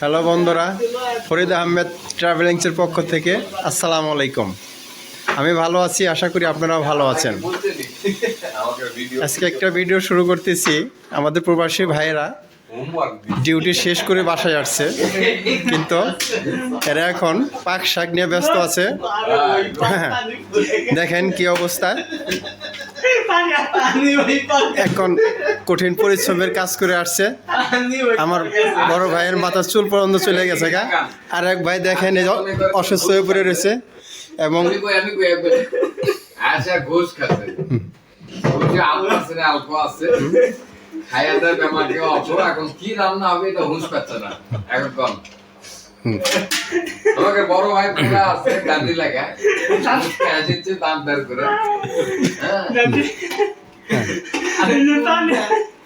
Hello বন্ধুরা, ফরিদ আহমেদ ট্রাভেলিংসের পক্ষ থেকে আসসালামু আলাইকুম। আমি ভালো আছি, আশা করি আপনারাও ভালো আছেন। আজকে একটা ভিডিও শুরু করতেছি, আমাদের প্রবাসী ভাইয়েরা ডিউটি শেষ করে বাসায় আসছে, কিন্তু এরা এখন পাক শাক নিয়ে ব্যস্ত আছে। দেখেন কি অবস্থা। এখন কঠিন পরিশ্রমের কাজ করে আসছে। আমার বড় ভাইয়ের মাথার চুল পর্যন্ত চলে গেছে গা। আর এক ভাই দেখেন অসুস্থ হয়ে পড়ে রয়েছে এবং আচ্ছা খাইয়া দেয় অল্প এখন কি রান্না হবে এটা হুঁশ পাচ্ছে না। এখন কম। আমাকে বড় ভাই পুরা আছে গান্ধী লাগা। দাম করে। হ্যাঁ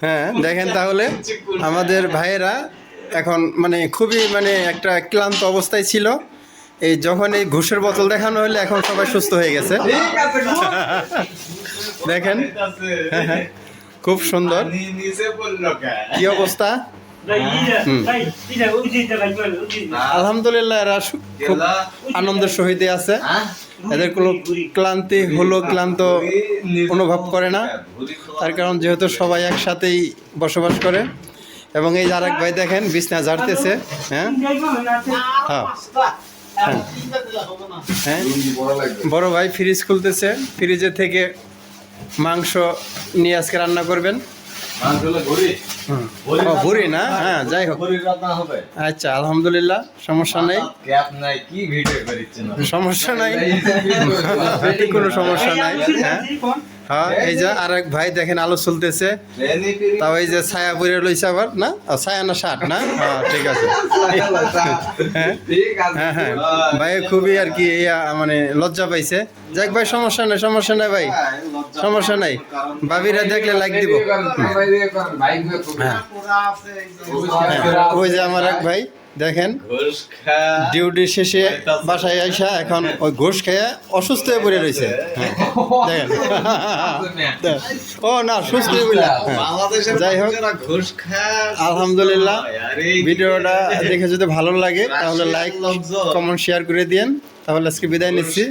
হ্যাঁ দেখেন তাহলে আমাদের ভাইয়েরা এখন মানে খুবই মানে একটা ক্লান্ত অবস্থায় ছিল। এই যখন এই ঘুষের বোতল দেখানো হলে এখন সবাই সুস্থ হয়ে গেছে। দেখেন হ্যাঁ, হ্যাঁ, খুব সুন্দর। নিচে কি অবস্থা? আলহামদুলিল্লাহ এরা খুব আনন্দের সহিত আছে। এদের কোনো ক্লান্তি হলো ক্লান্ত অনুভব করে না। তার কারণ যেহেতু সবাই একসাথেই বসবাস করে। এবং এই আরেক ভাই দেখেন বিছনা ঝাড়তেছে। হ্যাঁ? হ্যাঁ। হ্যাঁ। বড় লাগবে। ভাই ফ্রিজ খুলতেছে। ফ্রিজে থেকে মাংস নিয়ে আজকে রান্না করবেন। ঘুরি। না? হ্যাঁ যাই হোক। আচ্ছা আলহামদুলিল্লাহ সমস্যা নেই। ক্যাপ নাই কি সমস্যা নাই। কোনো সমস্যা নাই হ্যাঁ। হ্যাঁ এই যে আর এক ভাই দেখেন আলো চলতেছে। তাও এই যে ছায়া পরে লইছে আবার না? ছায়া না শার্ট না? হ্যাঁ ঠিক আছে। হ্যাঁ হ্যাঁ হ্যাঁ। ভাই খুবই আর কি মানে লজ্জা পাইছে। যাক ভাই সমস্যা নাই সমস্যা নাই ভাই। সমস্যা নাই। ভাবিরা দেখলে লাইক দিব। হ্যাঁ। হ্যাঁ ওই যে আমার এক ভাই দেখেন ডিউটি শেষে বাসায় আইসা এখন ওই ঘুষ খেয়ে অসুস্থ হয়ে পড়ে রয়েছে হ্যাঁ, দেখেন। ও না সুস্থ হয়ে হ্যাঁ। যাই হোক। আলহামদুলিল্লাহ ভিডিওটা দেখে যদি ভালো লাগে তাহলে লাইক কমেন্ট শেয়ার করে দিন তাহলে আজকে বিদায় নিচ্ছি।